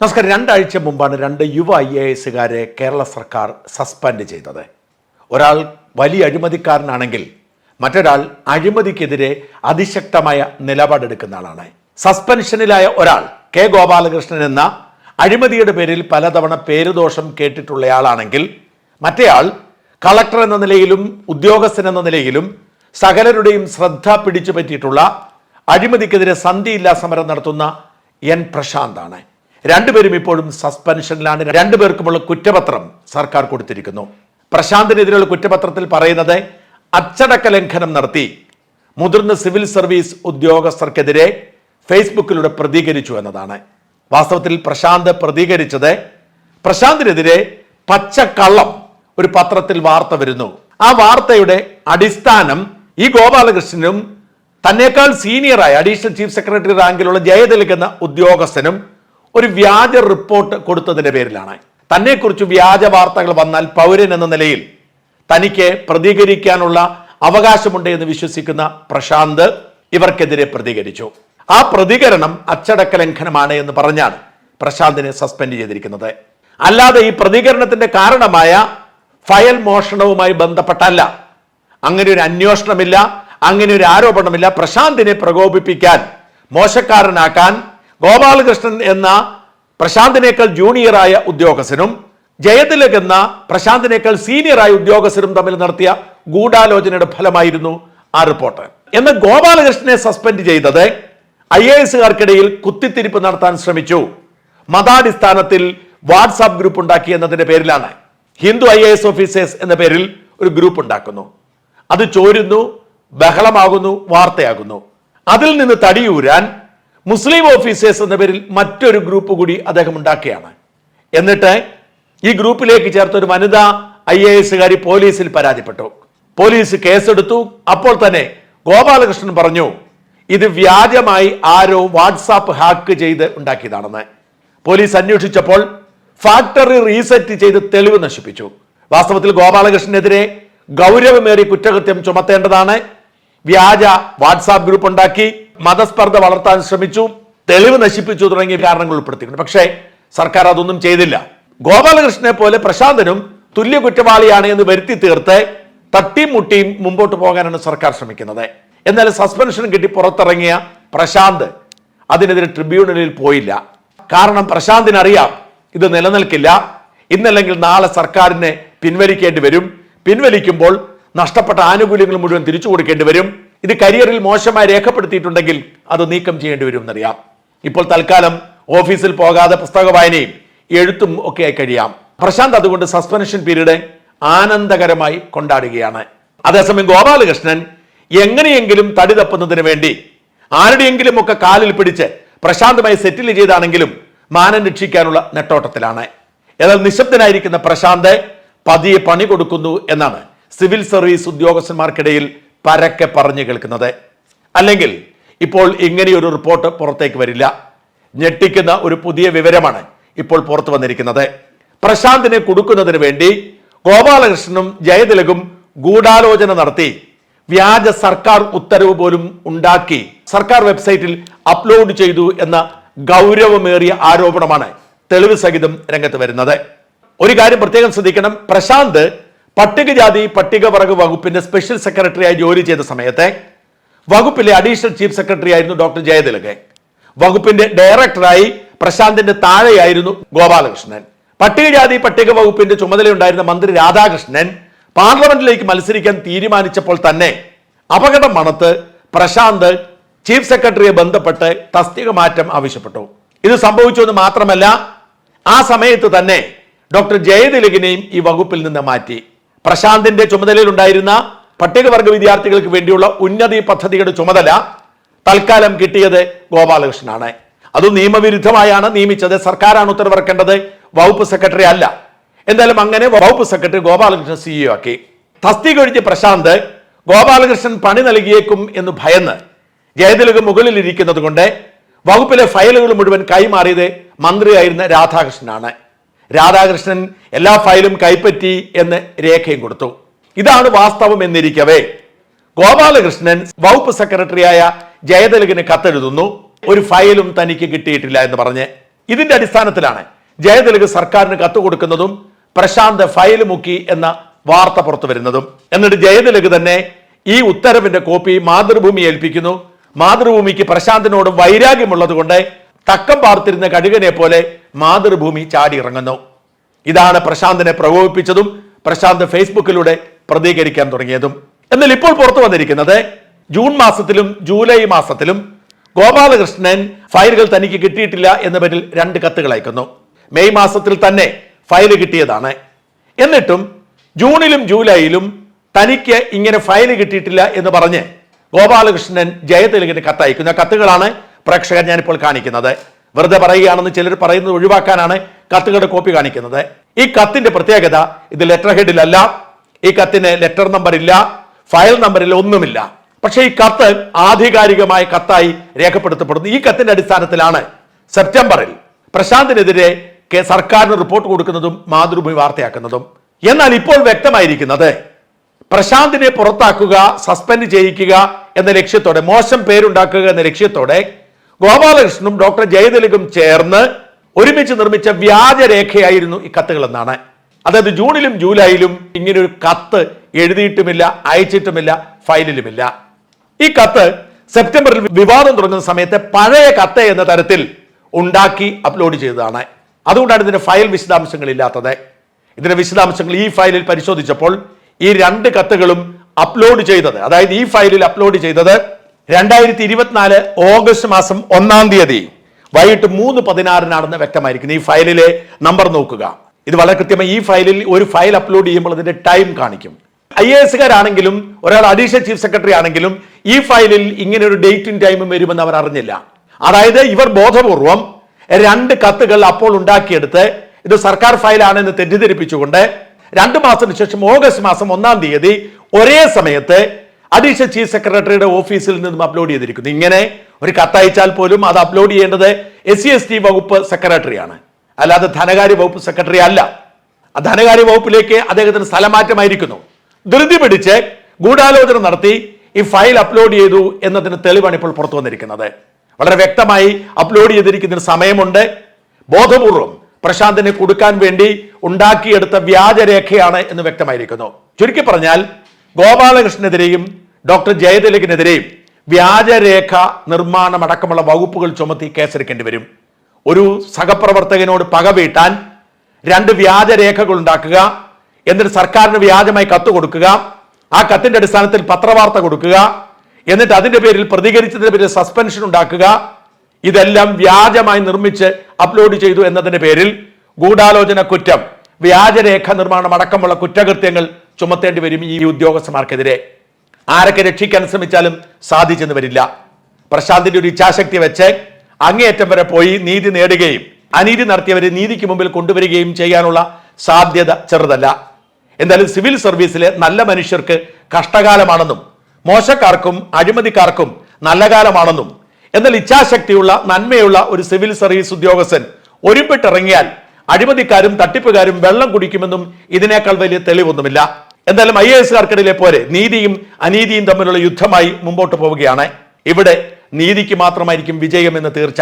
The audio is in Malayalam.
നമസ്കാരം. രണ്ടാഴ്ച മുമ്പാണ് രണ്ട് യുവ ഐ എ എസുകാരെ കേരള സർക്കാർ സസ്പെൻഡ് ചെയ്തത്. ഒരാൾ വലിയ അഴിമതിക്കാരനാണെങ്കിൽ മറ്റൊരാൾ അഴിമതിക്കെതിരെ അതിശക്തമായ നിലപാടെടുക്കുന്ന ആളാണ് സസ്പെൻഷനിലായ ഒരാൾ കെ ഗോപാലകൃഷ്ണൻ എന്ന അഴിമതിയുടെ പേരിൽ പലതവണ പേരുദോഷം കേട്ടിട്ടുള്ളയാളാണെങ്കിൽ മറ്റേയാൾ കളക്ടർ എന്ന നിലയിലും ഉദ്യോഗസ്ഥൻ എന്ന നിലയിലും സകലരുടെയും ശ്രദ്ധ പിടിച്ചു പറ്റിയിട്ടുള്ള അഴിമതിക്കെതിരെ സന്ധിയില്ലാ സമരം നടത്തുന്ന എൻ പ്രശാന്താണ്. രണ്ടുപേരും ഇപ്പോഴും സസ്പെൻഷനിലാണ് രണ്ടുപേർക്കുമുള്ള കുറ്റപത്രം സർക്കാർ കൊടുത്തിരിക്കുന്നു. പ്രശാന്തിനെതിരെയുള്ള കുറ്റപത്രത്തിൽ പറയുന്നത് അച്ചടക്ക ലംഘനം നടത്തി. മുതിർന്ന സിവിൽ സർവീസ് ഉദ്യോഗസ്ഥർക്കെതിരെ ഫേസ്ബുക്കിലൂടെ പ്രതികരിച്ചു എന്നതാണ്. വാസ്തവത്തിൽ പ്രശാന്ത് പ്രതികരിച്ചത് പ്രശാന്തിനെതിരെ പച്ചക്കള്ളം ഒരു പത്രത്തിൽ വാർത്ത വരുന്നു. ആ വാർത്തയുടെ അടിസ്ഥാനം ഈ ഗോപാലകൃഷ്ണനും തന്നേക്കാൾ സീനിയറായ അഡീഷണൽ ചീഫ് സെക്രട്ടറി റാങ്കിലുള്ള ജയതിലക് ഉദ്യോഗസ്ഥനും ഒരു വ്യാജ റിപ്പോർട്ട് കൊടുത്തതിന്റെ പേരിലാണ്. തന്നെക്കുറിച്ച് വ്യാജ വാർത്തകൾ വന്നാൽ പൗരൻ എന്ന നിലയിൽ തനിക്ക് പ്രതികരിക്കാനുള്ള അവകാശമുണ്ട് എന്ന് വിശ്വസിക്കുന്ന പ്രശാന്ത് ഇവർക്കെതിരെ പ്രതികരിച്ചു. ആ പ്രതികരണം അച്ചടക്ക ലംഘനമാണ് എന്ന് പറഞ്ഞാണ് പ്രശാന്തിനെ സസ്പെൻഡ് ചെയ്തിരിക്കുന്നത്. അല്ലാതെ ഈ പ്രതികരണത്തിന്റെ കാരണമായ ഫയൽ മോഷണവുമായി ബന്ധപ്പെട്ടല്ല. അങ്ങനെ ഒരു അന്വേഷണമില്ല അങ്ങനെ ഒരു ആരോപണമില്ല. പ്രശാന്തിനെ പ്രകോപിപ്പിക്കാൻ മോശക്കാരനാക്കാൻ ഗോപാലകൃഷ്ണൻ എന്ന പ്രശാന്തിനേക്കാൾ ജൂനിയറായ ഉദ്യോഗസ്ഥനും ജയതിലക് എന്ന പ്രശാന്തിനേക്കാൾ സീനിയറായ ഉദ്യോഗസ്ഥരും തമ്മിൽ നടത്തിയ ഗൂഢാലോചനയുടെ ഫലമായിരുന്നു ആ റിപ്പോർട്ട്. എന്നാൽ ഗോപാലകൃഷ്ണനെ സസ്പെൻഡ് ചെയ്തത് ഐ എ എസുകാർക്കിടയിൽ കുത്തിത്തിരിപ്പ് നടത്താൻ ശ്രമിച്ചു. മതാടിസ്ഥാനത്തിൽ വാട്സാപ്പ് ഗ്രൂപ്പ് ഉണ്ടാക്കി എന്നതിന്റെ പേരിലാണ്. Hindu I A S officers എന്ന പേരിൽ ഒരു ഗ്രൂപ്പ് ഉണ്ടാക്കുന്നു. അത് ചോരുന്നു ബഹളമാകുന്നു വാർത്തയാകുന്നു. അതിൽ നിന്ന് തടിയൂരാൻ മുസ്ലിം ഓഫീസേഴ്സ് എന്ന പേരിൽ മറ്റൊരു ഗ്രൂപ്പ് കൂടി അദ്ദേഹം ഉണ്ടാക്കുകയാണ്. എന്നിട്ട് ഈ ഗ്രൂപ്പിലേക്ക് ചേർത്ത ഒരു വനിതാ ഐ എ എസുകാരി പോലീസിൽ പരാതിപ്പെട്ടു. പോലീസ് കേസെടുത്തു. അപ്പോൾ തന്നെ ഗോപാലകൃഷ്ണൻ പറഞ്ഞു ഇത് വ്യാജമായി ആരോ വാട്സാപ്പ് ഹാക്ക് ചെയ്ത് ഉണ്ടാക്കിയതാണെന്ന്. പോലീസ് അന്വേഷിച്ചപ്പോൾ ഫാക്ടറി റീസെറ്റ് ചെയ്ത് തെളിവ് നശിപ്പിച്ചു. വാസ്തവത്തിൽ ഗോപാലകൃഷ്ണനെതിരെ ഗൗരവമേറിയ കുറ്റകൃത്യം ചുമത്തേണ്ടതാണ്. വ്യാജ വാട്സാപ്പ് ഗ്രൂപ്പ് ഉണ്ടാക്കി മതസ്പർദ്ധ വളർത്താൻ ശ്രമിച്ചു തെളിവ് നശിപ്പിച്ചു തുടങ്ങിയ കാരണങ്ങൾ ഉൾപ്പെടുത്തിയിട്ടുണ്ട്. പക്ഷേ സർക്കാർ അതൊന്നും ചെയ്തില്ല. ഗോപാലകൃഷ്ണനെ പോലെ പ്രശാന്തനും തുല്യ കുറ്റവാളിയാണ് എന്ന് വരുത്തി തീർത്ത് തട്ടിയും മുട്ടിയും മുമ്പോട്ട് പോകാനാണ് സർക്കാർ ശ്രമിക്കുന്നത്. എന്നാൽ സസ്പെൻഷൻ കിട്ടി പുറത്തിറങ്ങിയ പ്രശാന്ത് അതിനെതിരെ ട്രിബ്യൂണലിൽ പോയില്ല. കാരണം പ്രശാന്തിന് അറിയാം ഇത് നിലനിൽക്കില്ല. ഇന്നല്ലെങ്കിൽ നാളെ സർക്കാരിനെ പിൻവലിക്കേണ്ടി വരും. പിൻവലിക്കുമ്പോൾ നഷ്ടപ്പെട്ട ആനുകൂല്യങ്ങൾ മുഴുവൻ തിരിച്ചു കൊടുക്കേണ്ടി വരും. ഇത് കരിയറിൽ മോശമായി രേഖപ്പെടുത്തിയിട്ടുണ്ടെങ്കിൽ അത് നീക്കം ചെയ്യേണ്ടി വരും എന്നറിയാം ഇപ്പോൾ തൽക്കാലം ഓഫീസിൽ പോകാതെ പുസ്തക വായനയും എഴുത്തും ഒക്കെ ആയി കഴിയാം. പ്രശാന്ത് അതുകൊണ്ട് സസ്പെൻഷൻ പീരീഡ് ആനന്ദകരമായി കൊണ്ടാടുകയാണ്. അതേസമയം ഗോപാലകൃഷ്ണൻ എങ്ങനെയെങ്കിലും തടി തപ്പുന്നതിന് വേണ്ടി ആരുടെയെങ്കിലും ഒക്കെ കാലിൽ പിടിച്ച് പ്രശാന്തമായി സെറ്റിൽ ചെയ്താണെങ്കിലും മാനം രക്ഷിക്കാനുള്ള നെട്ടോട്ടത്തിലാണ്. എന്നാൽ നിശബ്ദനായിരിക്കുന്ന പ്രശാന്ത് പതിയെ പണി കൊടുക്കുന്നു എന്നാണ് സിവിൽ സർവീസ് ഉദ്യോഗസ്ഥന്മാർക്കിടയിൽ പരക്കെ പറഞ്ഞു കേൾക്കുന്നത്. അല്ലെങ്കിൽ ഇപ്പോൾ ഇങ്ങനെയൊരു റിപ്പോർട്ട് പുറത്തേക്ക് വരില്ല. ഞെട്ടിക്കുന്ന ഒരു പുതിയ വിവരമാണ് ഇപ്പോൾ പുറത്തു വന്നിരിക്കുന്നത്. പ്രശാന്തിനെ കൊടുക്കുന്നതിന് വേണ്ടി ഗോപാലകൃഷ്ണനും ജയതിലകും ഗൂഢാലോചന നടത്തി വ്യാജ സർക്കാർ ഉത്തരവ് പോലും ഉണ്ടാക്കി സർക്കാർ വെബ്സൈറ്റിൽ അപ്ലോഡ് ചെയ്തു എന്ന ഗൗരവമേറിയ ആരോപണമാണ് തെളിവ് സഹിതം രംഗത്ത് വരുന്നത്. ഒരു കാര്യം പ്രത്യേകം ശ്രദ്ധിക്കണം. പ്രശാന്ത് പട്ടികജാതി പട്ടികവർഗ വകുപ്പിന്റെ സ്പെഷ്യൽ സെക്രട്ടറിയായി ജോലി ചെയ്ത സമയത്തെ വകുപ്പിലെ അഡീഷണൽ ചീഫ് സെക്രട്ടറി ആയിരുന്നു ഡോക്ടർ ജയതിലകെ വകുപ്പിന്റെ ഡയറക്ടറായി പ്രശാന്തിന്റെ താഴെയായിരുന്നു ഗോപാലകൃഷ്ണൻ. പട്ടികജാതി പട്ടിക വകുപ്പിന്റെ ചുമതലയുണ്ടായിരുന്ന മന്ത്രി രാധാകൃഷ്ണൻ പാർലമെന്റിലേക്ക് മത്സരിക്കാൻ തീരുമാനിച്ചപ്പോൾ തന്നെ അപകടം മണത്ത് പ്രശാന്ത് ചീഫ് സെക്രട്ടറിയെ ബന്ധപ്പെട്ട് തസ്തിക മാറ്റം ആവശ്യപ്പെട്ടു. ഇത് സംഭവിച്ചു എന്ന് മാത്രമല്ല ആ സമയത്ത് തന്നെ ഡോക്ടർ ജയതിലകിനെയും ഈ വകുപ്പിൽ നിന്ന് മാറ്റി. പ്രശാന്തിന്റെ ചുമതലയിലുണ്ടായിരുന്ന പട്ടികവർഗ വിദ്യാർത്ഥികൾക്ക് വേണ്ടിയുള്ള ഉന്നതി പദ്ധതിയുടെ ചുമതല തൽക്കാലം കിട്ടിയത് ഗോപാലകൃഷ്ണനാണ്. അത് നിയമവിരുദ്ധമായാണ് നിയമിച്ചത്. സർക്കാരാണ് ഉത്തരവിറക്കേണ്ടത്. വകുപ്പ് സെക്രട്ടറി അല്ല. എന്തായാലും അങ്ങനെ വകുപ്പ് സെക്രട്ടറി ഗോപാലകൃഷ്ണൻ സിഇഒ ആക്കി. തസ്തിക ഒഴിച്ച് പ്രശാന്ത് ഗോപാലകൃഷ്ണൻ പണി നൽകിയേക്കും എന്ന് ഭയന്ന് ജയതിലക് മുകളിൽ ഇരിക്കുന്നത് കൊണ്ട് വകുപ്പിലെ ഫയലുകൾ മുഴുവൻ കൈമാറിയത് മന്ത്രിയായിരുന്ന രാധാകൃഷ്ണനാണ്. രാധാകൃഷ്ണൻ എല്ലാ ഫയലും കൈപ്പറ്റി എന്ന് രേഖയും കൊടുത്തു. ഇതാണ് വാസ്തവം എന്നിരിക്കവേ. ഗോപാലകൃഷ്ണൻ വകുപ്പ് സെക്രട്ടറിയായ ജയതിലകിന് കത്തെഴുതുന്നു ഒരു ഫയലും തനിക്ക് കിട്ടിയിട്ടില്ല എന്ന് പറഞ്ഞ്. ഇതിന്റെ അടിസ്ഥാനത്തിലാണ് ജയതിലക് സർക്കാരിന് കത്ത് കൊടുക്കുന്നതും പ്രശാന്ത് ഫയൽ മുക്കി എന്ന വാർത്ത പുറത്തു വരുന്നതും. എന്നിട്ട് ജയതിലക് തന്നെ ഈ ഉത്തരവിന്റെ കോപ്പി മാതൃഭൂമി ഏൽപ്പിക്കുന്നു. മാതൃഭൂമിക്ക് പ്രശാന്തിനോടും വൈരാഗ്യമുള്ളത് കൊണ്ട് തക്കം പാർത്തിരുന്ന കഴുകനെ പോലെ മാതൃഭൂമി ചാടിയിറങ്ങുന്നു ഇതാണ് പ്രശാന്തിനെ പ്രകോപിപ്പിച്ചതും പ്രശാന്ത് ഫേസ്ബുക്കിലൂടെ പ്രതികരിക്കാൻ തുടങ്ങിയതും. എന്നാൽ ഇപ്പോൾ പുറത്തു വന്നിരിക്കുന്നത് ജൂൺ മാസത്തിലും ജൂലൈ മാസത്തിലും ഗോപാലകൃഷ്ണൻ ഫയലുകൾ തനിക്ക് കിട്ടിയിട്ടില്ല എന്ന പേരിൽ രണ്ട് കത്തുകൾ അയക്കുന്നു. മെയ് മാസത്തിൽ തന്നെ ഫയൽ കിട്ടിയതാണ്. എന്നിട്ടും ജൂണിലും ജൂലൈയിലും തനിക്ക് ഇങ്ങനെ ഫയൽ കിട്ടിയിട്ടില്ല എന്ന് പറഞ്ഞ് ഗോപാലകൃഷ്ണൻ ജയതിലകിന് കത്തയക്കുന്ന. കത്തുകളാണ് പ്രേക്ഷകർ ഞാനിപ്പോൾ കാണിക്കുന്നത്. വെറുതെ പറയുകയാണെന്ന് ചിലർ പറയുന്നത് ഒഴിവാക്കാനാണ് കത്തുകളുടെ കോപ്പി കാണിക്കുന്നത്. ഈ കത്തിന്റെ പ്രത്യേകത ഇത് ലെറ്റർ ഹെഡിലല്ല ഈ കത്തിന് ലെറ്റർ നമ്പർ ഇല്ല ഫയൽ നമ്പറിൽ ഒന്നുമില്ല. പക്ഷേ ഈ കത്ത് ആധികാരികമായ കത്തായി രേഖപ്പെടുത്തപ്പെടുന്നു. ഈ കത്തിന്റെ അടിസ്ഥാനത്തിലാണ് സെപ്റ്റംബറിൽ പ്രശാന്തിനെതിരെ സർക്കാരിന് റിപ്പോർട്ട് കൊടുക്കുന്നതും മാതൃഭൂമി വാർത്തയാക്കുന്നതും. എന്നാൽ ഇപ്പോൾ വ്യക്തമായിരിക്കുന്നത് പ്രശാന്തിനെ പുറത്താക്കുക സസ്പെൻഡ് ചെയ്യിക്കുക എന്ന ലക്ഷ്യത്തോടെ മോശം പേരുണ്ടാക്കുക എന്ന ലക്ഷ്യത്തോടെ ഗോപാലകൃഷ്ണനും ഡോക്ടർ ജയതിലകും ചേർന്ന് ഒരുമിച്ച് നിർമ്മിച്ച വ്യാജരേഖയായിരുന്നു ഈ കത്തുകളെന്നാണ്. അതായത് ജൂണിലും ജൂലൈയിലും ഇങ്ങനെ ഒരു കത്ത് എഴുതിയിട്ടുമില്ല അയച്ചിട്ടുമില്ല ഫയലിലുമില്ല. ഈ കത്ത് സെപ്റ്റംബറിൽ വിവാദം തുടങ്ങുന്ന സമയത്ത് പഴയ കത്ത് എന്ന തരത്തിൽ ഉണ്ടാക്കി അപ്ലോഡ് ചെയ്തതാണ്. അതുകൊണ്ടാണ് ഇതിന്റെ ഫയൽ വിശദാംശങ്ങൾ ഇല്ലാത്തത് ഇതിന്റെ വിശദാംശങ്ങൾ ഈ ഫയലിൽ പരിശോധിച്ചപ്പോൾ ഈ രണ്ട് കത്തുകളും അപ്ലോഡ് ചെയ്തത് അതായത് ഈ ഫയലിൽ അപ്ലോഡ് ചെയ്തത് രണ്ടായിരത്തി ഇരുപത്തിനാല് ഓഗസ്റ്റ് മാസം ഒന്നാം തീയതി വൈകിട്ട് മൂന്ന് പതിനാറിനാണെന്ന് വ്യക്തമായിരിക്കുന്നു. ഈ ഫയലിലെ നമ്പർ നോക്കുക. ഇത് വളരെ കൃത്യമായി ഈ ഫയലിൽ ഒരു ഫയൽ അപ്ലോഡ് ചെയ്യുമ്പോൾ അതിന്റെ ടൈം കാണിക്കും. ഐ എ എസുകാരാണെങ്കിലും ഒരാൾ അഡീഷണൽ ചീഫ് സെക്രട്ടറി ആണെങ്കിലും ഈ ഫയലിൽ ഇങ്ങനെ ഒരു ഡേറ്റും ടൈമും വരുമെന്ന് അവർ അറിഞ്ഞില്ല. അതായത് ഇവർ ബോധപൂർവം രണ്ട് കത്തുകൾ അപ്പോൾ ഉണ്ടാക്കിയെടുത്ത് ഇത് സർക്കാർ ഫയലാണെന്ന് തെറ്റിദ്ധരിപ്പിച്ചുകൊണ്ട് രണ്ട് മാസത്തിന് ശേഷം ഓഗസ്റ്റ് മാസം ഒന്നാം തീയതി ഒരേ സമയത്ത് അഡീഷണൽ ചീഫ് സെക്രട്ടറിയുടെ ഓഫീസിൽ നിന്നും അപ്ലോഡ് ചെയ്തിരിക്കുന്നു. ഇങ്ങനെ ഒരു കത്തയച്ചാൽ പോലും അത് അപ്ലോഡ് ചെയ്യേണ്ടത് എസ് സി എസ് ടി വകുപ്പ് സെക്രട്ടറിയാണ്. അല്ലാതെ ധനകാര്യ വകുപ്പ് സെക്രട്ടറി അല്ല. ധനകാര്യ വകുപ്പിലേക്ക് അദ്ദേഹത്തിന് സ്ഥലമാറ്റമായിരിക്കുന്നു. ധൃതി പിടിച്ച് ഗൂഢാലോചന നടത്തി ഈ ഫയൽ അപ്ലോഡ് ചെയ്തു എന്നതിന് തെളിവാണ് ഇപ്പോൾ പുറത്തു വന്നിരിക്കുന്നത്. വളരെ വ്യക്തമായി അപ്ലോഡ് ചെയ്തിരിക്കുന്നതിന് സമയമുണ്ട്. ബോധപൂർവം പ്രശാന്തിനെ കൊടുക്കാൻ വേണ്ടി ഉണ്ടാക്കിയെടുത്ത വ്യാജരേഖയാണ് എന്ന് വ്യക്തമായിരിക്കുന്നു. ചുരുക്കി പറഞ്ഞാൽ ഗോപാലകൃഷ്ണനെതിരെയും ഡോക്ടർ ജയതിലകിനെതിരെയും വ്യാജരേഖ നിർമ്മാണം അടക്കമുള്ള വകുപ്പുകൾ ചുമത്തി കേസെടുക്കേണ്ടി വരും. ഒരു സഹപ്രവർത്തകനോട് പക വീട്ടാൻ രണ്ട് വ്യാജരേഖകൾ ഉണ്ടാക്കുക എന്നിട്ട് സർക്കാരിന് വ്യാജമായി കത്ത് കൊടുക്കുക ആ കത്തിന്റെ അടിസ്ഥാനത്തിൽ പത്രവാർത്ത കൊടുക്കുക എന്നിട്ട് അതിന്റെ പേരിൽ പ്രതികരിച്ചതിന്റെ പേരിൽ സസ്പെൻഷൻ ഉണ്ടാക്കുക ഇതെല്ലാം വ്യാജമായി നിർമ്മിച്ച് അപ്ലോഡ് ചെയ്തു എന്നതിന്റെ പേരിൽ ഗൂഢാലോചന കുറ്റം വ്യാജരേഖ നിർമ്മാണം അടക്കമുള്ള കുറ്റകൃത്യങ്ങൾ ചുമത്തേണ്ടി വരും ഈ ഉദ്യോഗസ്ഥന്മാർക്കെതിരെ. ആരൊക്കെ രക്ഷിക്കാൻ ശ്രമിച്ചാലും സാധിച്ചെന്ന് വരില്ല. പ്രശാന്തിന്റെ ഒരു ഇച്ഛാശക്തി വെച്ച് അങ്ങേയറ്റം വരെ പോയി നീതി നേടുകയും അനീതി നടത്തിയവരെ നീതിക്ക് മുമ്പിൽ കൊണ്ടുവരികയും ചെയ്യാനുള്ള സാധ്യത ചെറുതല്ല. എന്തായാലും സിവിൽ സർവീസിലെ നല്ല മനുഷ്യർക്ക് കഷ്ടകാലമാണെന്നും മോശക്കാർക്കും അഴിമതിക്കാർക്കും നല്ല കാലമാണെന്നും എന്നാൽ ഇച്ഛാശക്തിയുള്ള നന്മയുള്ള ഒരു സിവിൽ സർവീസ് ഉദ്യോഗസ്ഥൻ ഒരുമ്പിട്ടിറങ്ങിയാൽ അഴിമതിക്കാരും തട്ടിപ്പുകാരും വെള്ളം കുടിക്കുമെന്നും ഇതിനേക്കാൾ വലിയ തെളിവൊന്നുമില്ല. എന്തായാലും ഐ എ എസുകാർക്കിടയിലെ പോലെ നീതിയും അനീതിയും തമ്മിലുള്ള യുദ്ധമായി മുമ്പോട്ട് പോവുകയാണ്. ഇവിടെ നീതിക്ക് മാത്രമായിരിക്കും വിജയം എന്ന് തീർച്ച.